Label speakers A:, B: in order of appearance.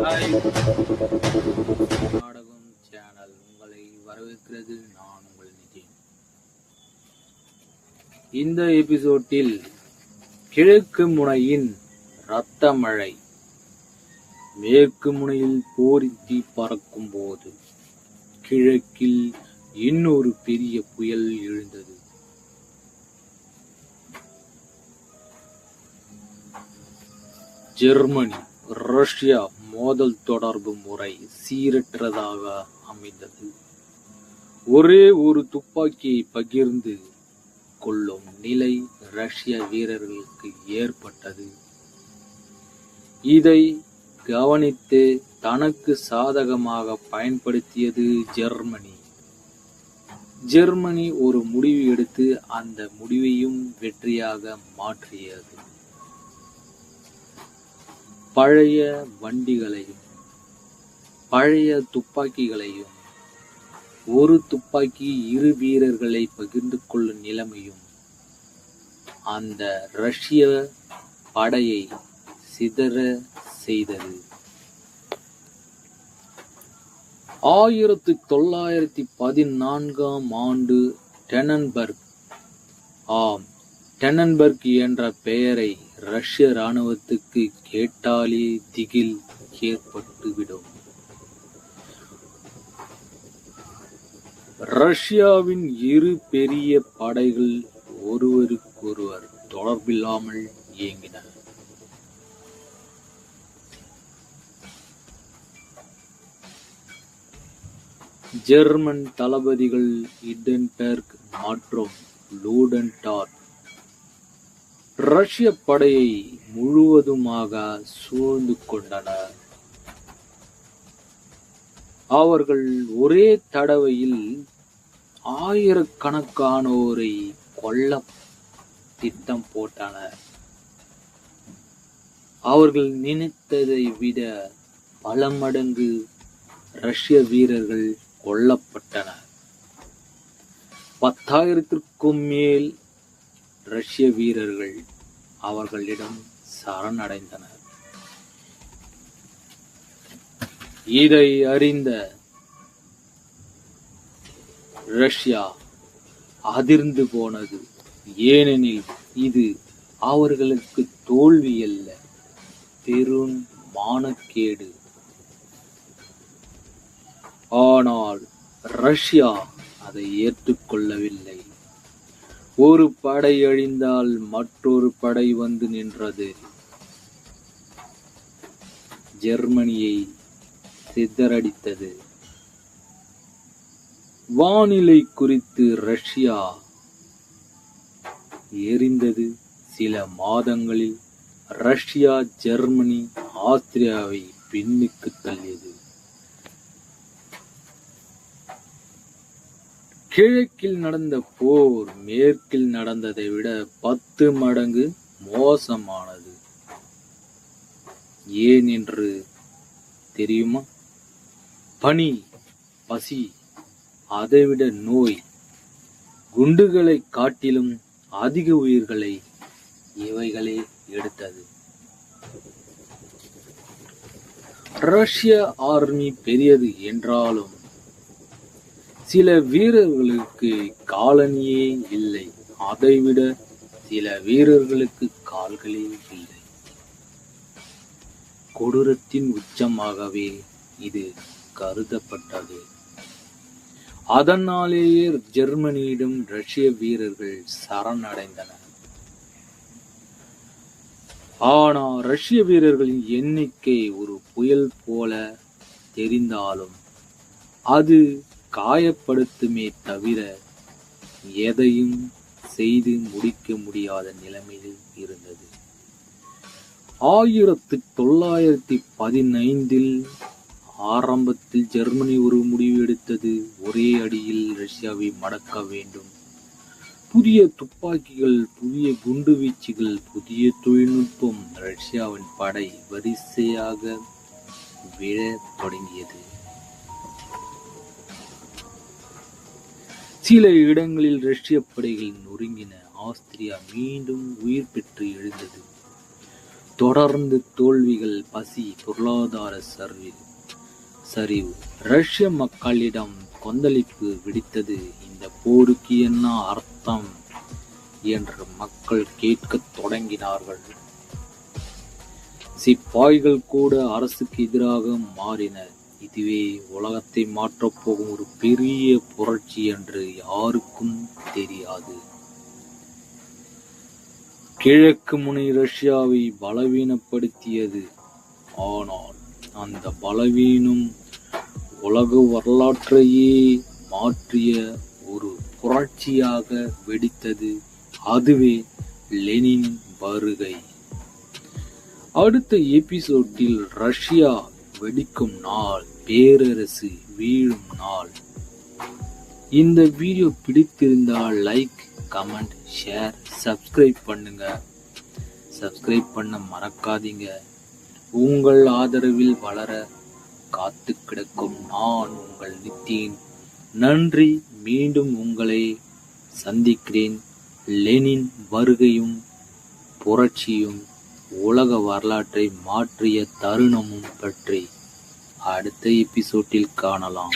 A: Hi நாடகம் channel உங்களை வரவேற்கிறது. நான் உங்கள் நிதின். இந்த எபிசோட்டில் கிழக்கு முனையின் இரத்த மழை. மேற்கு முனையில் போரித்தி பறக்கும் போது கிழக்கில் இன்னொரு பெரிய புயல் எழுந்தது. ஜெர்மனி ரஷ்யா மோதல் தொடர்பு முறை சீரற்றதாக அமைந்தது. ஒரே ஒரு துப்பாக்கியை பகிர்ந்து கொள்ளும் நிலை ரஷ்ய வீரர்களுக்கு ஏற்பட்டது. இதை கவனித்து தனக்கு சாதகமாக பயன்படுத்தியது ஜெர்மனி. ஜெர்மனி ஒரு முடிவு எடுத்து அந்த முடிவையும் வெற்றியாக மாற்றியது. பழைய வண்டிகளையும் பழைய துப்பாக்கிகளையும் ஒரு துப்பாக்கி இரு வீரர்களை பகிர்ந்து கொள்ளும் நிலைமையும் அந்த ரஷ்ய படையை சிதற செய்தது. ஆயிரத்தி தொள்ளாயிரத்தி பதினான்காம் ஆண்டு டெனன்பர்க். ஆம் டெனன்பர்க் என்ற பெயரை ரஷ்ய ராணுவத்துக்கு கேட்டாலே திகில் ஏற்பட்டுவிடும். ரஷ்யாவின் இரு பெரிய படைகள் ஒருவருக்கொருவர் தொடர்பில்லாமல் இயங்கின. ஜெர்மன் தளபதிகள் இடன்பெர்க் மற்றும் லூடன்டார்ட் ரஷ்ய படையை முழுவதுமாக சூழ்ந்து கொண்டனர் அவர்கள் ஒரே தடவையில் ஆயிரக்கணக்கானோரை கொல்ல திட்டம் போட்டனர். அவர்கள் நினைத்ததை விட பல மடங்கு ரஷ்ய வீரர்கள் கொல்லப்பட்டனர். பத்தாயிரத்திற்கும் மேல் ரஷ்ய வீரர்கள் அவர்களிடம் சரணடைந்தனர். இதை அறிந்த ரஷ்யா அதிர்ந்து போனது. ஏனெனில் இது அவர்களுக்கு தோல்வி அல்ல பெரும் மானக்கேடு. ஆனால் ரஷ்யா அதை ஏற்றுக்கொள்ளவில்லை. ஒரு படை அழிந்தால் மற்றொரு படை வந்து நின்றது. ஜெர்மனியை சிதறடித்தது. வானிலை குறித்து ரஷ்யா எரிந்தது. சில மாதங்களில் ரஷ்யா ஜெர்மனி ஆஸ்திரியாவை பின்னுக்கு தள்ளியது. கிழக்கில் நடந்த போர் மேற்கில் நடந்ததை விட பத்து மடங்கு மோசமானது. ஏன் என்று தெரியுமா? பனி பசி அதைவிட நோய் குண்டுகளை காட்டிலும் அதிக உயிர்களை இவைகளே எடுத்தது. ரஷ்ய ஆர்மி பெரியது என்றாலும் சில வீரர்களுக்கு காலனியே இல்லை. அதைவிட சில வீரர்களுக்கு கால்களே இல்லை. கொடூரத்தின் உச்சமாகவே இது கருதப்பட்டது. அதனாலேயே ஜெர்மனியிடம் ரஷ்ய வீரர்கள் சரணடைந்தனர். ஆனால் ரஷ்ய வீரர்களின் எண்ணிக்கை ஒரு புயல் போல தெரிந்தாலும் அது காயப்படுத்துமே தவிர எதையும் செய்து முடிக்க முடியாத நிலைமையில் இருந்தது. ஆயிரத்தி தொள்ளாயிரத்தி பதினைந்தில் ஆரம்பத்தில் ஜெர்மனி ஒரு முடிவு எடுத்தது. ஒரே அடியில் ரஷ்யாவை மடக்க வேண்டும். புதிய துப்பாக்கிகள் புதிய குண்டுவீச்சுகள் புதிய தொழில்நுட்பம் ரஷ்யாவின் படை வரிசையாக விழத் தொடங்கியது. சில இடங்களில் ரஷ்ய படைகள் நொறுங்கின. ஆஸ்திரியா மீண்டும் உயிர் பெற்று எழுந்தது. தொடர்ந்து தோல்விகள் பசி பொருளாதார சரிவு சரிவு. ரஷ்ய மக்களிடம் கொந்தளிப்பு வெடித்தது. இந்த போருக்கு என்ன அர்த்தம் என்று மக்கள் கேட்கத் தொடங்கினார்கள். சிப்பாய்கள் கூட அரசுக்கு எதிராக மாறினர் இதுவே உலகத்தை மாற்றப் போகும் ஒரு பெரிய புரட்சி என்று யாருக்கும் தெரியாது. கிழக்கு முனை ரஷ்யாவை பலவீனப்படுத்தியது. ஆனால் அந்த பலவீனம் உலக வரலாற்றையே மாற்றிய ஒரு புரட்சியாக வெடித்தது. அதுவே லெனின் வருகை. அடுத்த எபிசோட்டில் ரஷ்யா வெடிக்கும் நாள் பேரரசு வீழும் நாள். இந்த வீடியோ பிடித்திருந்தால் லைக் கமெண்ட் ஷேர் சப்ஸ்கிரைப் பண்ணுங்க. சப்ஸ்கிரைப் பண்ண மறக்காதீங்க. உங்கள் ஆதரவில் வளர காத்து கிடக்கும் நான் உங்கள் நித்தின் நன்றி மீண்டும் உங்களை சந்திக்கிறேன். லெனின் வருகையும் புரட்சியும் உலக வரலாற்றை மாற்றிய தருணமும் பற்றி அடுத்த எபிசோட்டில் காணலாம்.